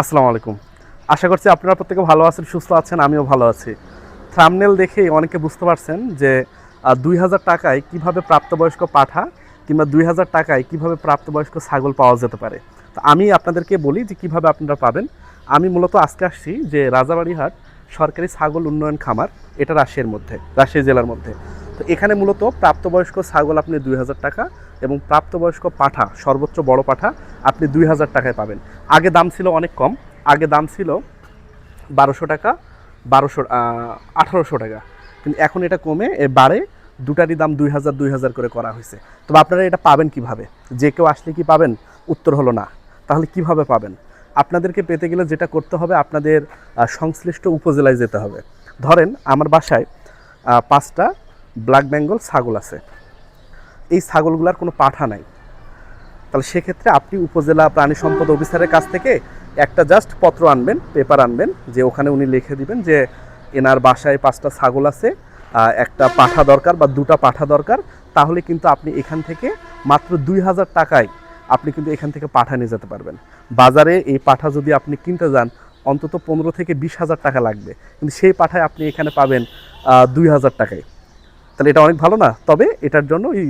আসসালামু আলাইকুম। আশা করছি আপনারা প্রত্যেকে ভালো আছেন, সুস্থ আছেন, আমিও ভালো আছি। থামনেল দেখেই অনেকে বুঝতে পারছেন যে দুই হাজার টাকায় কীভাবে প্রাপ্তবয়স্ক পাঠা কিংবা দুই হাজার টাকায় কীভাবে প্রাপ্তবয়স্ক ছাগল পাওয়া যেতে পারে। তো আমি আপনাদেরকে বলি যে, কীভাবে আপনারা পাবেন। আমি মূলত আজকে আসছি যে, রাজাবাড়িহাট সরকারি ছাগল উন্নয়ন খামার, এটা রাশিয়ার মধ্যে রাশিয়া জেলার মধ্যে। তো এখানে মূলত প্রাপ্তবয়স্ক ছাগল আপনি দুই হাজার টাকা এবং প্রাপ্তবয়স্ক পাঠা, সর্বোচ্চ বড় পাঠা আপনি দুই হাজার টাকায় পাবেন। আগে দাম ছিল অনেক কম, আগে দাম ছিল বারোশো টাকা, বারোশো আঠারোশো টাকা। কিন্তু এখন এটা কমে, এ বাড়ে, দুটারই দাম দুই হাজার দুই হাজার করে করা হয়েছে। তবে আপনারা এটা পাবেন কীভাবে? যে কেউ আসলে কি পাবেন? উত্তর হলো না। তাহলে কীভাবে পাবেন? আপনাদেরকে পেতে গেলে যেটা করতে হবে, আপনাদের সংশ্লিষ্ট উপজেলায় যেতে হবে। ধরেন, আমার বাসায় পাঁচটা ব্ল্যাক বেঙ্গল ছাগল আছে। এই ছাগলগুলার কোনো পাঠা নাই। তাহলে সেক্ষেত্রে আপনি উপজেলা প্রাণী সম্পদ অফিসারের কাছ থেকে একটা জাস্ট পত্র আনবেন পেপার আনবেন, যে ওখানে উনি লিখে দিবেন যে এনার বাসায় পাঁচটা ছাগল আছে একটা পাঠা দরকার বা দুটা পাঠা দরকার। তাহলে কিন্তু আপনি এখান থেকে মাত্র দুই হাজার টাকায় আপনি কিন্তু এখান থেকে পাঠা নিয়ে যেতে পারবেন। বাজারে এই পাঠা যদি আপনি কিনতে যান, অন্তত পনেরো থেকে বিশ হাজার টাকা লাগবে। কিন্তু সেই পাঠায় আপনি এখানে পাবেন দুই হাজার টাকায়। তাহলে এটা অনেক ভালো না? তবে এটার জন্য এই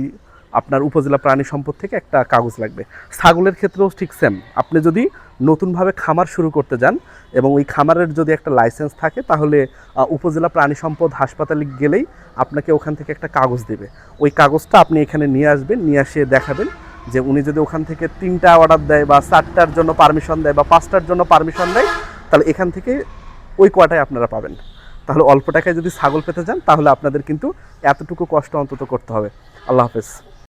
আপনার উপজেলা প্রাণী সম্পদ থেকে একটা কাগজ লাগবে। ছাগলের ক্ষেত্রেও ঠিক সেম আপনি যদি নতুনভাবে খামার শুরু করতে যান এবং ওই খামারের যদি একটা লাইসেন্স থাকে, তাহলে উপজেলা প্রাণী সম্পদ হাসপাতালে গেলেই আপনাকে ওখান থেকে একটা কাগজ দেবে। ওই কাগজটা আপনি এখানে নিয়ে আসবেন, নিয়ে এসে দেখাবেন যে উনি যদি ওখান থেকে তিনটা অর্ডার দেয় বা চারটার জন্য পারমিশন দেয় বা পাঁচটার জন্য পারমিশন দেয়, তাহলে এখান থেকে ওই কয়টায় আপনারা পাবেন। তাহলে অল্প টাকায় যদি ছাগল পেতে যান, তাহলে আপনাদের কিন্তু এতটুকু কষ্ট অন্তত করতে হবে। আল্লাহ হাফেজ।